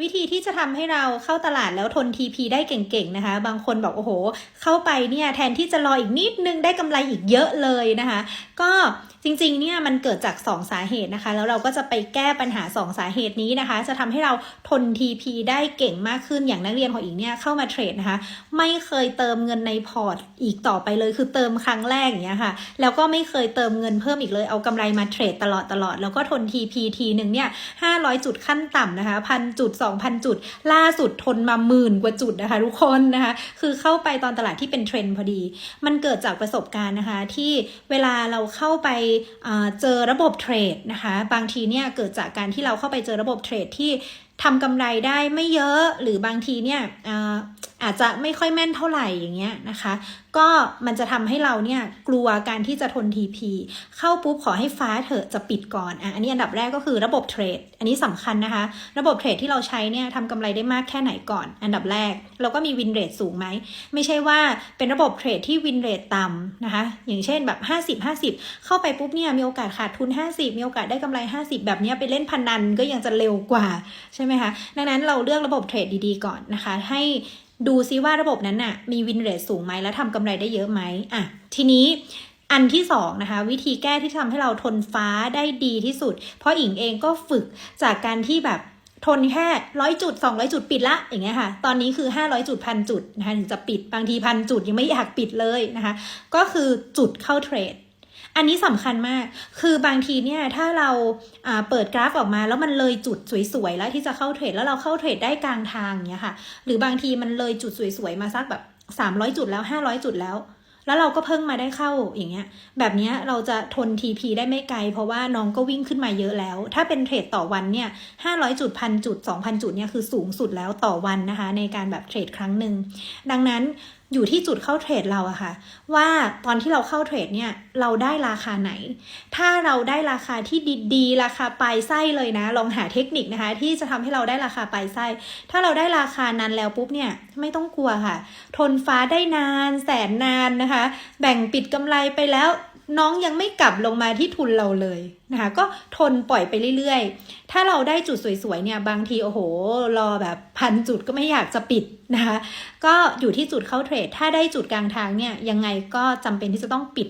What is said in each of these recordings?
วิธีที่จะทำให้เราเข้าตลาดแล้วทน TP ได้เก่งๆนะคะ บางคนบอกโอ้โห เข้าไปเนี่ยแทนที่จะรออีกนิดนึงได้กำไรอีกเยอะเลยนะคะ ก็จริงๆเนี่ยมันเกิดจาก 2 สาเหตุนะคะ แล้วเราก็จะไปแก้ปัญหา 2 สาเหตุนี้นะคะ จะทำให้เราทน TP ได้เก่งมากขึ้นอย่างนักเรียนของอิงเนี่ยเข้ามาเทรดนะคะ ไม่เคยเติมเงินในพอร์ตอีกต่อไปเลย คือเติมครั้งแรกอย่างเงี้ยค่ะ แล้วก็ไม่เคยเติมเงินเพิ่มอีกเลยเอากำไรมาเทรดตลอดตลอดแล้วก็ทน TP ทีหนึ่งเนี่ย500จุดขั้นต่ำนะคะพันจุด2,000 จุด ล่าสุดทนมาหมื่นกว่าจุดนะคะทุกคนนะคะ คือเข้าไปตอนตลาดที่เป็นเทรนด์พอดี มันเกิดจากประสบการณ์นะคะ ที่เวลาเราเข้าไปเจอระบบเทรดนะคะ บางทีเนี่ยเกิดจากการที่เราเข้าไปเจอระบบเทรดที่ทำกำไรได้ไม่เยอะหรือบางทีเนี่ยอาจจะไม่ค่อยแม่นเท่าไหร่อย่างเงี้ยนะคะ ก็มันจะทำให้เราเนี่ยกลัวการที่จะทน TP เข้าปุ๊บขอให้ฟ้าเถอะจะปิดก่อนอะอันนี้อันดับแรกก็คือระบบเทรด อันนี้สำคัญนะคะ ระบบเทรดที่เราใช้เนี่ยทำกำไรได้มากแค่ไหนก่อน อันดับแรกเราก็มีวินเรทสูงไหม ไม่ใช่ว่าเป็นระบบเทรดที่วินเรทต่ำนะคะ อย่างเช่นแบบ 50 50 เข้าไปปุ๊บเนี่ยมีโอกาสขาดทุน 50 มีโอกาสได้กำไร 50 แบบเนี้ยไปเล่นพนันก็ยังจะเร็วกว่าใช่ไหมคะ ดังนั้นเราเลือกระบบเทรดดีๆก่อนนะคะ ให้ดูซิว่าระบบนั้นน่ะมีวินเรทสูงไหมแล้วทำกำไรได้เยอะไหมอะทีนี้อันที่สองนะคะวิธีแก้ที่ทำให้เราทนฟ้าได้ดีที่สุด เพราะอิงเองก็ฝึกจากการที่แบบทนแค่ร้อยจุดสองร้อยจุดปิดละอย่างเงี้ยค่ะ ตอนนี้คือห้าร้อยจุดพันจุดนะคะถึงจะปิดบางทีพันจุดยังไม่อยากปิดเลยนะคะ ก็คือจุดเข้าเทรด อันนี้สำคัญมาก คือบางทีเนี่ยถ้าเราเปิดกราฟออกมาแล้วมันเลยจุดสวยๆแล้วที่จะเข้าเทรดแล้วเราเข้าเทรดได้กลางทางเนี้ยค่ะ หรือบางทีมันเลยจุดสวยๆมาสักแบบ 300 จุดแล้ว 500 จุดแล้ว แล้วเราก็เพิ่งมาได้เข้าอย่างเงี้ย แบบเนี้ยเราจะทน TP ได้ไม่ไกล เพราะว่าน้องก็วิ่งขึ้นมาเยอะแล้ว ถ้าเป็นเทรดต่อวันเนี่ย500 จุดพันจุด 2,000 จุดเนี่ยคือสูงสุดแล้วต่อวันนะคะ ในการแบบเทรดครั้งหนึ่งดังนั้น อยู่ที่จุดเข้าเทรดเราอะค่ะ ว่าตอนที่เราเข้าเทรดเนี่ยเราได้ราคาไหน ถ้าเราได้ราคาที่ดีๆ ราคาปลายไส้เลยนะ ลองหาเทคนิคนะคะ ที่จะทำให้เราได้ราคาปลายไส้ ถ้าเราได้ราคานั้นแล้วปุ๊บเนี่ยไม่ต้องกลัวค่ะ ทนฟ้าได้นาน แสนนานนะคะ แบ่งปิดกำไรไปแล้ว น้องยังไม่กลับลงมาที่ทุนเราเลยนะคะก็ทนปล่อยไปเรื่อยๆ ถ้าเราได้จุดสวยๆเนี่ยบางทีโอ้โห รอแบบพันจุดก็ไม่อยากจะปิดนะคะก็อยู่ที่จุดเข้าเทรด ถ้าได้จุดกลางทางเนี่ยยังไงก็จำเป็นที่จะต้องปิด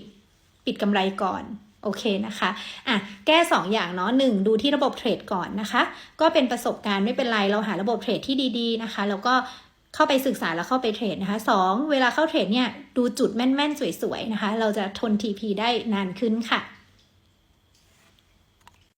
ปิดกำไรก่อนโอเคนะคะอะแก้ 2 อย่างเนาะหนึ่งดูที่ระบบเทรดก่อนนะคะ ก็เป็นประสบการณ์ไม่เป็นไร เราหาระบบเทรดที่ดีๆนะคะ แล้วก็ เข้าไปศึกษาแล้วเข้าไปเทรดนะคะสองเวลาเข้าเทรดเนี่ยดูจุดแม่นๆ สวยๆนะคะ เราจะทน TP ได้นานขึ้นค่ะ